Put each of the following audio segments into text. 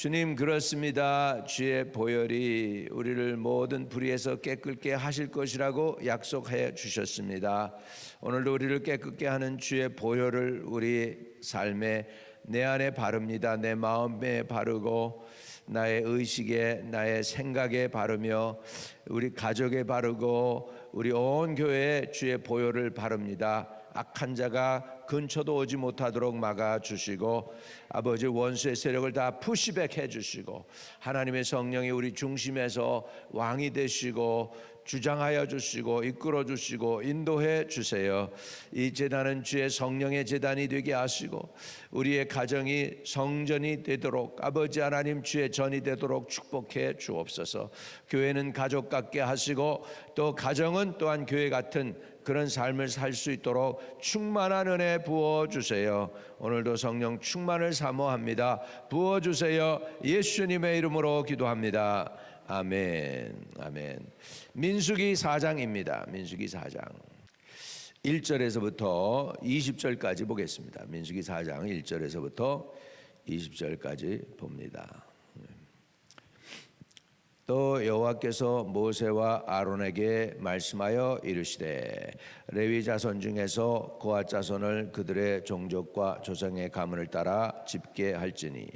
주님 그렇습니다. 주의 보혈이 우리를 모든 불의에서 깨끗게 하실 것이라고 약속해 주셨습니다. 오늘도 우리를 깨끗게 하는 주의 보혈을 우리 삶에 내 안에 바릅니다. 내 마음에 바르고 나의 의식에 나의 생각에 바르며 우리 가족에 바르고 우리 온 교회에 주의 보혈을 바릅니다. 악한 자가 근처도 오지 못하도록 막아 주시고 아버지 원수의 세력을 다 푸시백 해 주시고 하나님의 성령이 우리 중심에서 왕이 되시고 주장하여 주시고 이끌어 주시고 인도해 주세요. 이 재단은 주의 성령의 재단이 되게 하시고 우리의 가정이 성전이 되도록 아버지 하나님 주의 전이 되도록 축복해 주옵소서. 교회는 가족 같게 하시고 또 가정은 또한 교회 같은 그런 삶을 살 수 있도록 충만한 은혜 부어 주세요. 오늘도 성령 충만을 사모합니다. 부어 주세요. 예수님의 이름으로 기도합니다. 아멘. 아멘. 민수기 4장입니다. 민수기 4장. 1절에서부터 20절까지 보겠습니다. 민수기 4장 1절에서부터 20절까지 봅니다. 또 여호와께서 모세와 아론에게 말씀하여 이르시되 레위 자손 중에서 고아 자손을 그들의 종족과 조상의 가문을 따라 집게 할지니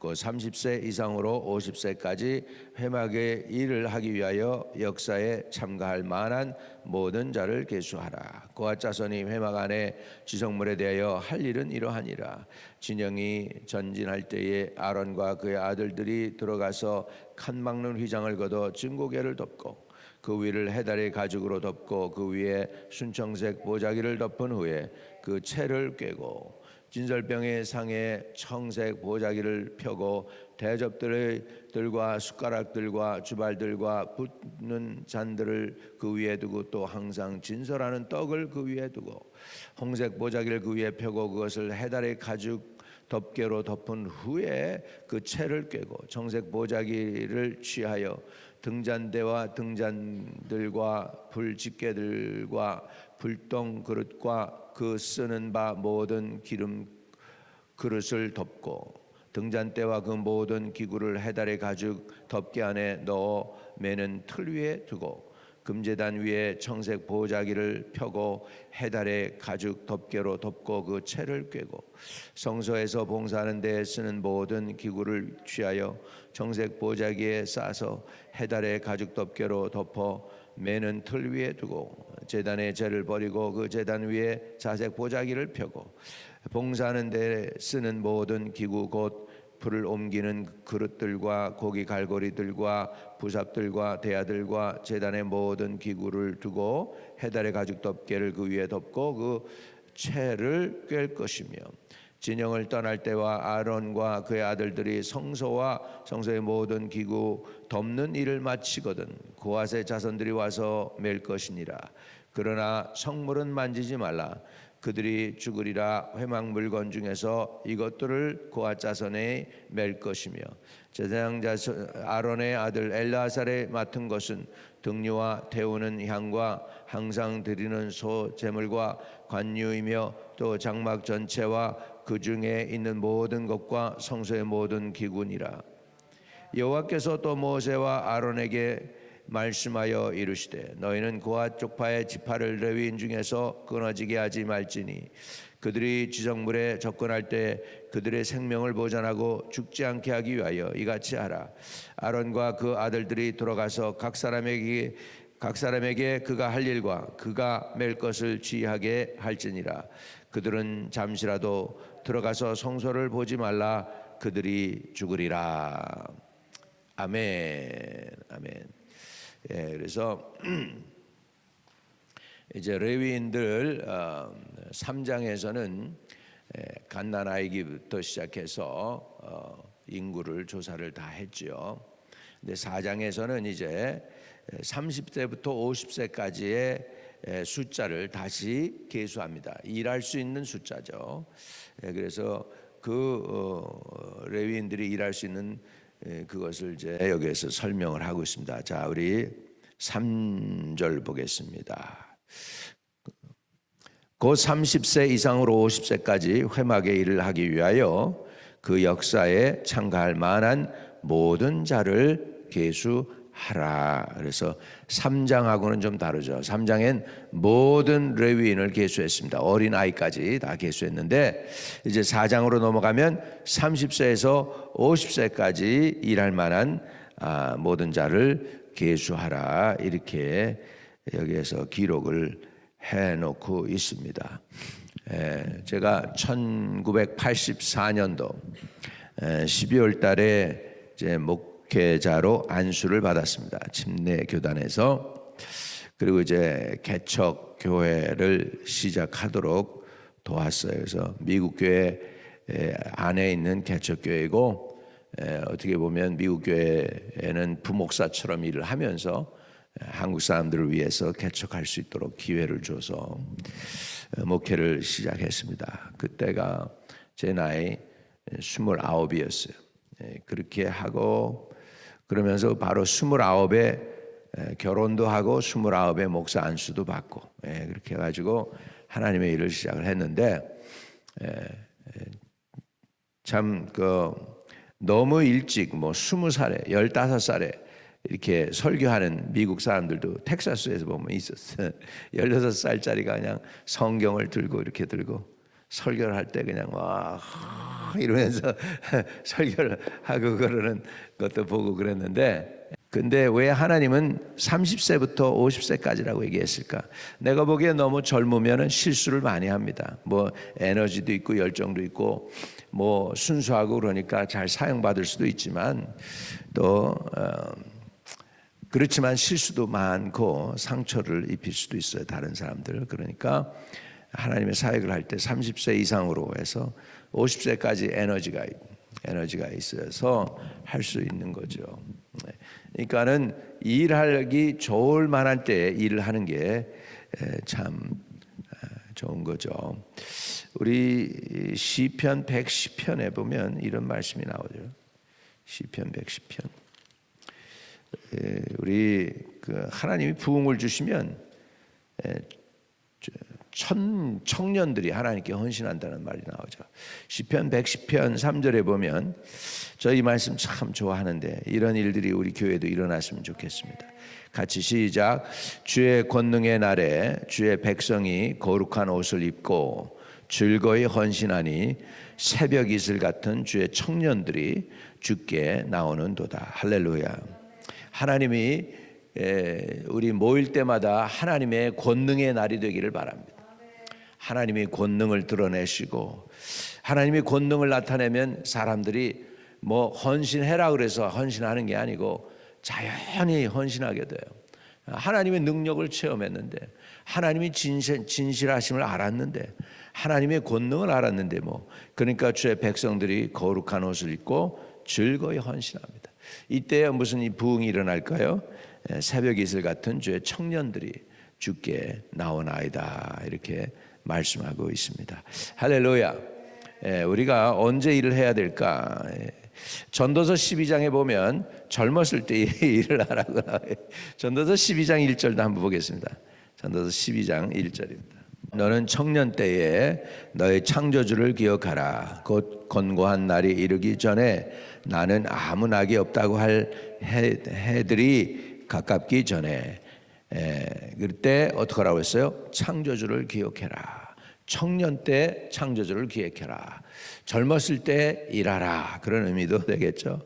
그 30세 이상으로 50세까지 회막의 일을 하기 위하여 역사에 참가할 만한 모든 자를 계수하라. 고아 자손이 회막 안에 지성물에 대하여 할 일은 이러하니라. 진영이 전진할 때에 아론과 그의 아들들이 들어가서 칸 막는 휘장을 걷어 증고개를 덮고 그 위를 해달의 가죽으로 덮고 그 위에 순청색 보자기를 덮은 후에 그 채를 꿰고 진설병의 상에 청색 보자기를 펴고 대접들의 들과 숟가락들과 주발들과 붓는 잔들을 그 위에 두고 또 항상 진설하는 떡을 그 위에 두고 홍색 보자기를 그 위에 펴고 그것을 해달의 가죽 덮개로 덮은 후에 그 채를 꿰고 청색 보자기를 취하여 등잔대와 등잔들과 불집게들과 불똥 그릇과 그 쓰는 바 모든 기름 그릇을 덮고 등잔대와 그 모든 기구를 해달의 가죽 덮개 안에 넣어 매는 틀 위에 두고 금제단 위에 청색 보자기를 펴고 해달의 가죽 덮개로 덮고 그 채를 꿰고 성소에서 봉사하는 데 쓰는 모든 기구를 취하여 청색 보자기에 싸서 해달의 가죽 덮개로 덮어 매는 틀 위에 두고 제단의 재를 버리고 그 제단 위에 자색 보자기를 펴고 봉사하는 데 쓰는 모든 기구 곧 불을 옮기는 그릇들과 고기 갈고리들과 부삽들과 대야들과 제단의 모든 기구를 두고 해달의 가죽 덮개를 그 위에 덮고 그 채를 꿰 것이며 진영을 떠날 때와 아론과 그의 아들들이 성소와 성소의 모든 기구 덮는 일을 마치거든 고아세 자손들이 와서 맬 것이니라. 그러나 성물은 만지지 말라 그들이 죽으리라 회막 물건 중에서 이것들을 고아 자손에 맬 것이며 제사장 자손 아론의 아들 엘라살에 맡은 것은 등류와 태우는 향과 항상 드리는 소 제물과 관유이며 또 장막 전체와 그 중에 있는 모든 것과 성소의 모든 기구니라. 여호와께서 또 모세와 아론에게 말씀하여 이르시되 너희는 고아 쪽파의 지파를 레위인 중에서 끊어지게 하지 말지니 그들이 지성물에 접근할 때 그들의 생명을 보존하고 죽지 않게 하기 위하여 이같이 하라. 아론과 그 아들들이 돌아가서 각 사람에게 각 사람에게 그가 할 일과 그가 맬 것을 지하게 할지니라. 그들은 잠시라도 들어가서 성소를 보지 말라. 그들이 죽으리라. 아멘. 아멘 예, 그래서 이제 레위인들 어, 3장에서는 예, 갓난 아이기부터 시작해서 어, 인구를 조사를 다 했죠. 근데 4장에서는 이제 30세부터 50세까지의 예, 숫자를 다시 계수합니다. 일할 수 있는 숫자죠. 예, 그래서 그 어, 레위인들이 일할 수 있는 예, 그것을 이제 여기에서 설명을 하고 있습니다. 자, 우리 3절 보겠습니다. 곧 30세 이상으로 50세까지 회막의 일을 하기 위하여 그 역사에 참가할 만한 모든 자를 계수 하라. 그래서 3장하고는 좀 다르죠. 3장엔 모든 레위인을 계수했습니다. 어린 아이까지 다 계수했는데 이제 4장으로 넘어가면 30세에서 50세까지 일할 만한 아, 모든 자를 계수하라 이렇게 여기에서 기록을 해 놓고 있습니다. 에, 제가 1984년도 12월 달에 이제 목 회자로 안수를 받았습니다. 침례 교단에서 그리고 이제 개척 교회를 시작하도록 도왔어요. 그래서 미국 교회 안에 있는 개척 교회이고 어떻게 보면 미국 교회에는 부목사처럼 일을 하면서 한국 사람들을 위해서 개척할 수 있도록 기회를 줘서 목회를 시작했습니다. 그때가 제 나이 스물아홉이었어요. 그렇게 하고 그러면서 바로 스물아홉에 결혼도 하고 스물아홉에 목사 안수도 받고 그렇게 해가지고 하나님의 일을 시작을 했는데 참 그 너무 일찍 뭐 스무 살에 열다섯 살에 이렇게 설교하는 미국 사람들도 텍사스에서 보면 있었어. 16살짜리가 그냥 성경을 들고 이렇게 들고 설교를 할 때 그냥 와 이러면서 설교를 하고 그러는 것도 보고 그랬는데 근데 왜 하나님은 30세부터 50세까지라고 얘기했을까? 내가 보기에 너무 젊으면 실수를 많이 합니다. 뭐 에너지도 있고 열정도 있고 뭐 순수하고 그러니까 잘 사용받을 수도 있지만 또 어, 그렇지만 실수도 많고 상처를 입힐 수도 있어요. 다른 사람들. 그러니까 하나님의 사역을 할 때 30세 이상으로 해서 50세까지 에너지가 에너지가 있어서 할 수 있는 거죠. 네. 그러니까는 일하기 좋을 만한 때 일을 하는 게 참 좋은 거죠. 우리 시편 110편에 보면 이런 말씀이 나오죠. 시편 110편. 우리 그 하나님이 부흥을 주시면 천 청년들이 하나님께 헌신한다는 말이 나오죠. 시편 110편 3절에 보면 저희 말씀 참 좋아하는데 이런 일들이 우리 교회도 일어났으면 좋겠습니다. 같이 시작. 주의 권능의 날에 주의 백성이 거룩한 옷을 입고 즐거이 헌신하니 새벽 이슬 같은 주의 청년들이 주께 나오는도다. 할렐루야. 하나님이 우리 모일 때마다 하나님의 권능의 날이 되기를 바랍니다. 하나님이 권능을 드러내시고 하나님이 권능을 나타내면 사람들이 뭐 헌신해라 그래서 헌신하는 게 아니고 자연히 헌신하게 돼요. 하나님의 능력을 체험했는데 하나님이 진실, 진실하심을 알았는데 하나님의 권능을 알았는데 뭐 그러니까 주의 백성들이 거룩한 옷을 입고 즐거이 헌신합니다. 이때 무슨 이 부흥이 일어날까요? 새벽 이슬 같은 주의 청년들이 주께 나오나이다 이렇게 말씀하고 있습니다. 할렐루야. 예, 우리가 언제 일을 해야 될까? 예, 전도서 12장에 보면 젊었을 때 일을 하라고 나와요. 전도서 12장 1절도 한번 보겠습니다. 전도서 12장 1절입니다. 너는 청년 때에 너의 창조주를 기억하라. 곧 권고한 날이 이르기 전에 나는 아무 낙이 없다고 할 해, 해들이 가깝기 전에 에, 그때 어떻게 하라고 했어요? 창조주를 기억해라. 청년 때 창조주를 기억해라. 젊었을 때 일하라. 그런 의미도 되겠죠.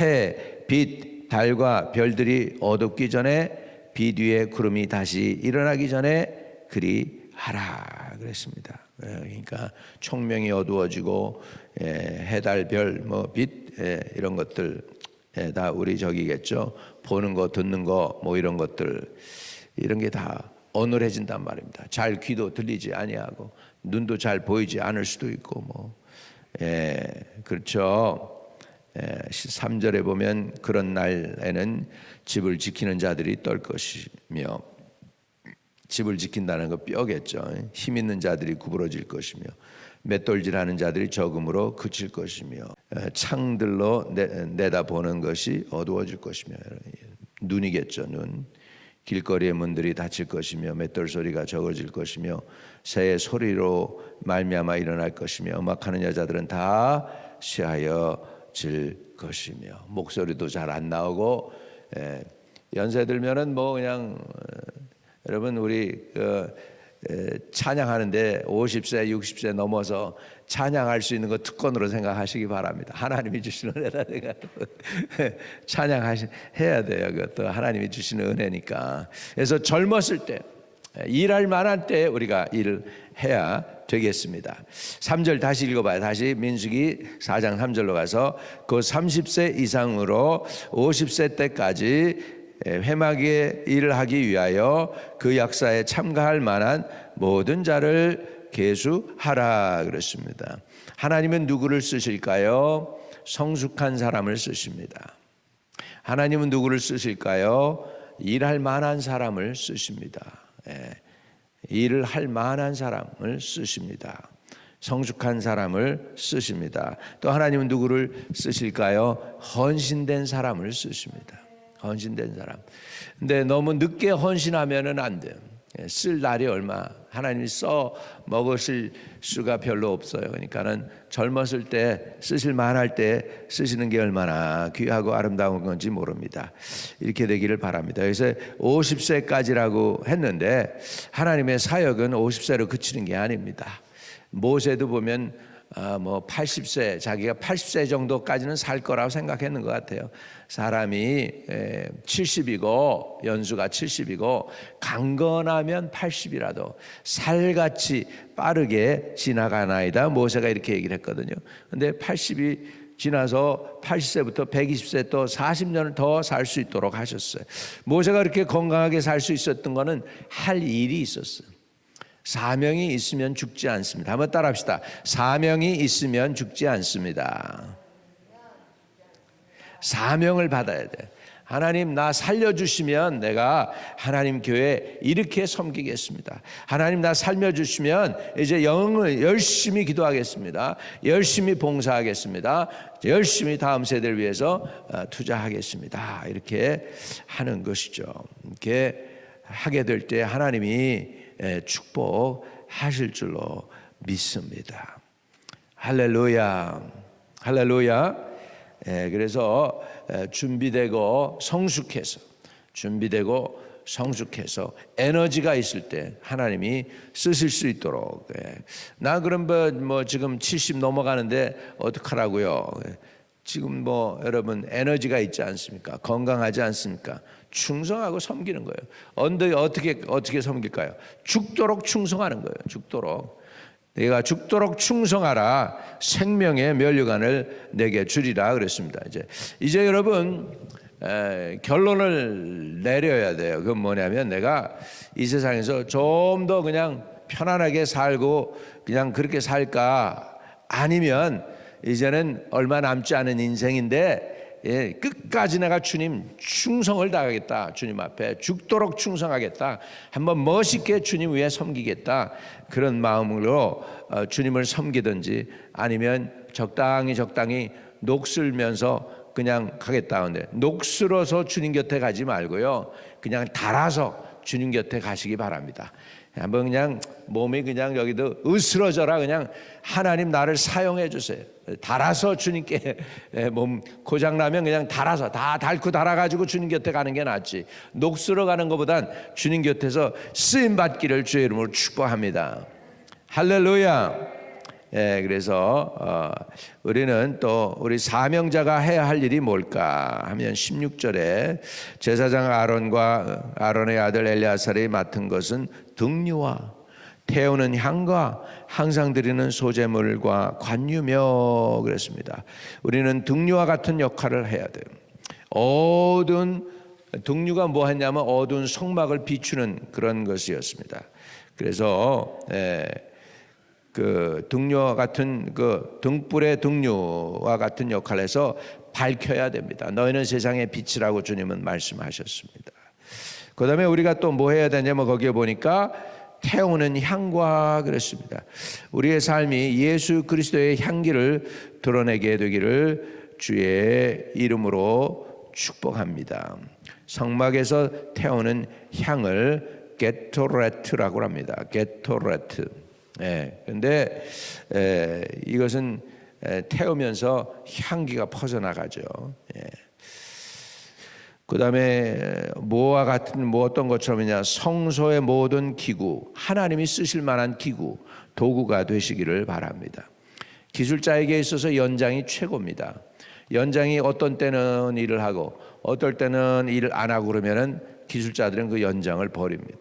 해, 빛, 달과 별들이 어둡기 전에 빛 위에 구름이 다시 일어나기 전에 그리 하라 그랬습니다. 그러니까 총명이 어두워지고 해달 별 뭐빛 이런 것들 다 우리 저기겠죠. 보는 거 듣는 거 뭐 이런 것들 이런 게 다 어눌해진단 말입니다. 잘 귀도 들리지 아니하고 눈도 잘 보이지 않을 수도 있고 뭐 예, 그렇죠. 예, 3절에 보면 그런 날에는 집을 지키는 자들이 떨 것이며 집을 지킨다는 거 뼈겠죠. 힘 있는 자들이 구부러질 것이며 맷돌질하는 자들이 적음으로 그칠 것이며 창들로 내, 다 보는 것이 어두워질 것이며 눈이겠죠. 눈. 길거리의 문들이 닫힐 것이며 맷돌 소리가 적어질 것이며 새의 소리로 말미암아 일어날 것이며 음악하는 여자들은 다 시하여질 것이며 목소리도 잘 안 나오고 예, 연세 들면은 뭐 그냥 어, 여러분 우리 그 에, 찬양하는데 50세, 60세 넘어서 찬양할 수 있는 거 특권으로 생각하시기 바랍니다. 하나님이 주시는 은혜다 내가 찬양하시 해야 돼요. 그것도 하나님이 주시는 은혜니까. 그래서 젊었을 때 일할 만한 때 우리가 일을 해야 되겠습니다. 3절 다시 읽어봐요. 다시 민수기 4장 3절로 가서 그 30세 이상으로 50세 때까지 회막의 일을 하기 위하여 그 역사에 참가할 만한 모든 자를 계수하라 그랬습니다. 하나님은 누구를 쓰실까요? 성숙한 사람을 쓰십니다. 하나님은 누구를 쓰실까요? 일할 만한 사람을 쓰십니다. 예. 일을 할 만한 사람을 쓰십니다. 성숙한 사람을 쓰십니다. 또 하나님은 누구를 쓰실까요? 헌신된 사람을 쓰십니다. 헌신된 사람. 근데 너무 늦게 헌신하면은 안 돼요. 예, 쓸 날이 얼마 하나님이 써 먹으실 수가 별로 없어요. 그러니까는 젊었을 때 쓰실 만할 때 쓰시는 게 얼마나 귀하고 아름다운 건지 모릅니다. 이렇게 되기를 바랍니다. 그래서 50세까지라고 했는데 하나님의 사역은 50세로 그치는 게 아닙니다. 모세도 보면 아, 뭐 80세 자기가 80세 정도까지는 살 거라고 생각했는 것 같아요. 사람이 70이고 연수가 70이고 강건하면 80이라도 살같이 빠르게 지나가나이다. 모세가 이렇게 얘기를 했거든요. 근데 80이 지나서 80세부터 120세 또 40년을 더 살 수 있도록 하셨어요. 모세가 그렇게 건강하게 살 수 있었던 거는 할 일이 있었어요. 사명이 있으면 죽지 않습니다. 한번 따라합시다. 사명이 있으면 죽지 않습니다. 사명을 받아야 돼. 하나님 나 살려주시면 내가 하나님 교회 이렇게 섬기겠습니다. 하나님 나 살려주시면 이제 영을 열심히 기도하겠습니다. 열심히 봉사하겠습니다. 열심히 다음 세대를 위해서 어, 투자하겠습니다. 이렇게 하는 것이죠. 이렇게 하게 될 때 하나님이 예, 축복하실 줄로 믿습니다. 할렐루야. 할렐루야. 예, 그래서 준비되고 성숙해서 준비되고 성숙해서 에너지가 있을 때 하나님이 쓰실 수 있도록 예. 나 그럼 뭐, 뭐 지금 70 넘어가는데 어떡하라고요 지금 뭐 여러분 에너지가 있지 않습니까 건강하지 않습니까 충성하고 섬기는 거예요. 언제 어떻게 어떻게 섬길까요? 죽도록 충성하는 거예요. 죽도록. 내가 죽도록 충성하라 생명의 면류관을 내게 주리라 그랬습니다. 이제 이제 여러분 에, 결론을 내려야 돼요. 그건 뭐냐면 내가 이 세상에서 좀 더 그냥 편안하게 살고 그냥 그렇게 살까 아니면 이제는 얼마 남지 않은 인생인데 예, 끝까지 내가 주님 충성을 다하겠다. 주님 앞에 죽도록 충성하겠다. 한번 멋있게 주님 위에 섬기겠다. 그런 마음으로 어, 주님을 섬기든지 아니면 적당히 적당히 녹슬면서 그냥 가겠다. 근데 녹슬어서 주님 곁에 가지 말고요. 그냥 달아서 주님 곁에 가시기 바랍니다. 한번 그냥 몸이 그냥 여기도 으스러져라 그냥 하나님 나를 사용해 주세요. 달아서 주님께 몸 고장 나면 그냥 달아서 다 닳고 달아 가지고 주님 곁에 가는 게 낫지. 녹슬어 가는 것보단 주님 곁에서 쓰임 받기를 주의 이름으로 축복합니다. 할렐루야. 예, 그래서 어, 우리는 또 우리 사명자가 해야 할 일이 뭘까 하면 16절에 제사장 아론과 아론의 아들 엘리아살이 맡은 것은 등류와 태우는 향과 항상 드리는 소재물과 관유며 그랬습니다. 우리는 등류와 같은 역할을 해야 돼요. 어두운 등류가 뭐 했냐면 어두운 성막을 비추는 그런 것이었습니다. 그래서 예, 그 등류와 같은 그 등불의 등류와 같은 역할을 해서 밝혀야 됩니다. 너희는 세상의 빛이라고 주님은 말씀하셨습니다. 그 다음에 우리가 또 뭐 해야 되냐면 거기에 보니까 태우는 향과 그랬습니다. 우리의 삶이 예수 그리스도의 향기를 드러내게 되기를 주의 이름으로 축복합니다. 성막에서 태우는 향을 게토레트라고 합니다. 게토레트. 예. 근데 에, 이것은 에, 태우면서 향기가 퍼져나가죠. 예. 그 다음에 뭐와 같은 뭐 어떤 것처럼이냐 성소의 모든 기구 하나님이 쓰실 만한 기구 도구가 되시기를 바랍니다. 기술자에게 있어서 연장이 최고입니다. 연장이 어떤 때는 일을 하고 어떨 때는 일을 안 하고 그러면은 기술자들은 그 연장을 버립니다.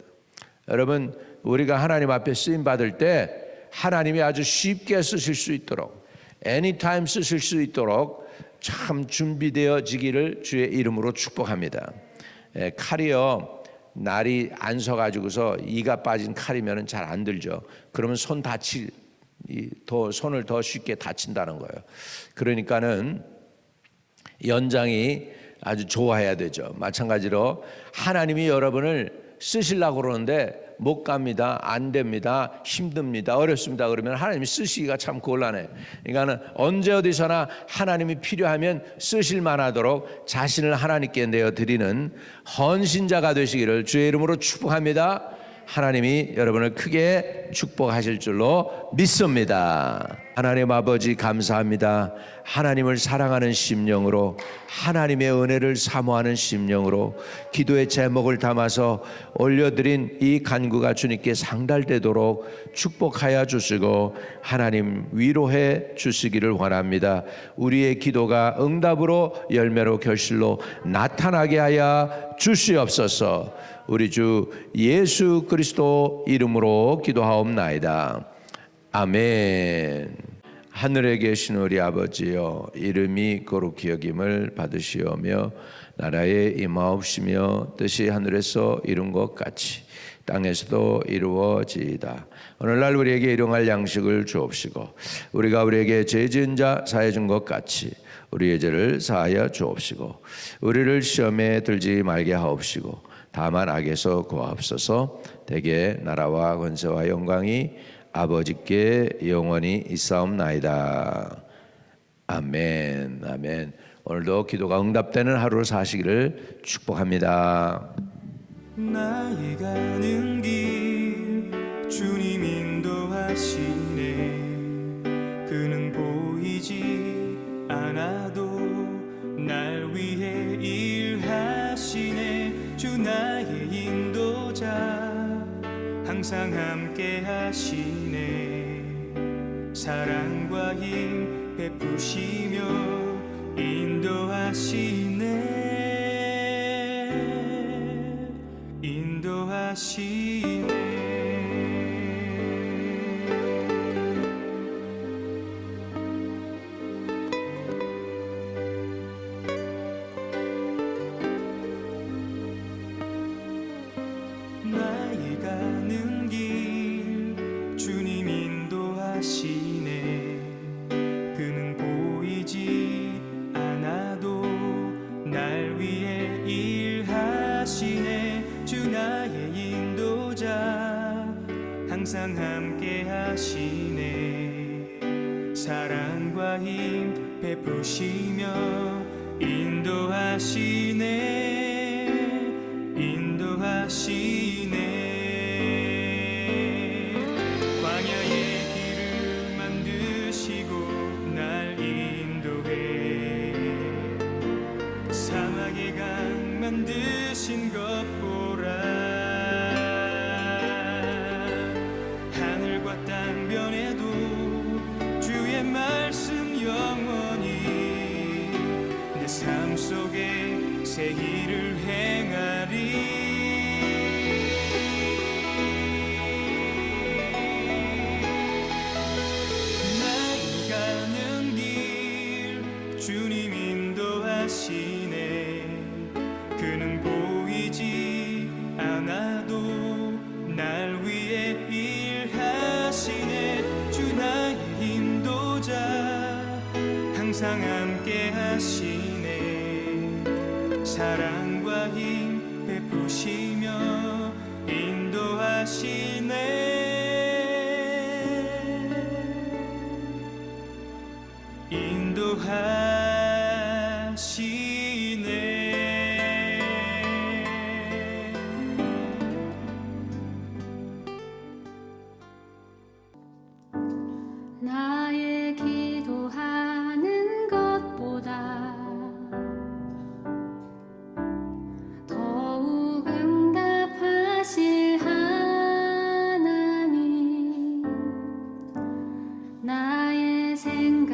여러분 우리가 하나님 앞에 쓰임 받을 때 하나님이 아주 쉽게 쓰실 수 있도록 anytime 쓰실 수 있도록 참 준비되어지기를 주의 이름으로 축복합니다. 예, 칼이요 날이 안 서가지고서 이가 빠진 칼이면은 잘 안 들죠. 그러면 손 다치 이, 더 손을 더 쉽게 다친다는 거예요. 그러니까는 연장이 아주 좋아해야 되죠. 마찬가지로 하나님이 여러분을 쓰시려고 그러는데 못 갑니다. 안 됩니다. 힘듭니다. 어렵습니다. 그러면 하나님이 쓰시기가 참 곤란해요. 그러니까는 언제 어디서나 하나님이 필요하면 쓰실 만하도록 자신을 하나님께 내어 드리는 헌신자가 되시기를 주의 이름으로 축복합니다. 하나님이 여러분을 크게 축복하실 줄로 믿습니다. 하나님 아버지 감사합니다. 하나님을 사랑하는 심령으로 하나님의 은혜를 사모하는 심령으로 기도의 제목을 담아서 올려드린 이 간구가 주님께 상달되도록 축복하여 주시고 하나님 위로해 주시기를 원합니다. 우리의 기도가 응답으로 열매로 결실로 나타나게 하여 주시옵소서. 우리 주 예수 그리스도 이름으로 기도하옵나이다. 아멘. 하늘에 계신 우리 아버지여 이름이 거룩히 여김을 받으시오며 나라에 임하옵시며 뜻이 하늘에서 이룬 것 같이 땅에서도 이루어지이다. 오늘날 우리에게 일용할 양식을 주옵시고 우리가 우리에게 죄 지은 자 사해 준 것 같이 우리의 죄를 사하여 주옵시고 우리를 시험에 들지 말게 하옵시고 다만 악에서 구하옵소서 대개 나라와 권세와 영광이 아버지께 영원히 있사옵나이다. 아멘. 아멘. 오늘도 기도가 응답되는 하루를 사시기를 축복합니다. 나의 가는 길 주님 인도하시네 그는 보이지 않아도 날 위해 일하시네 주 나의 인도자 항상 함께 하시네 사랑과 힘 항상 함께 하시네. 사랑과 힘 베푸시며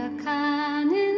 생각하는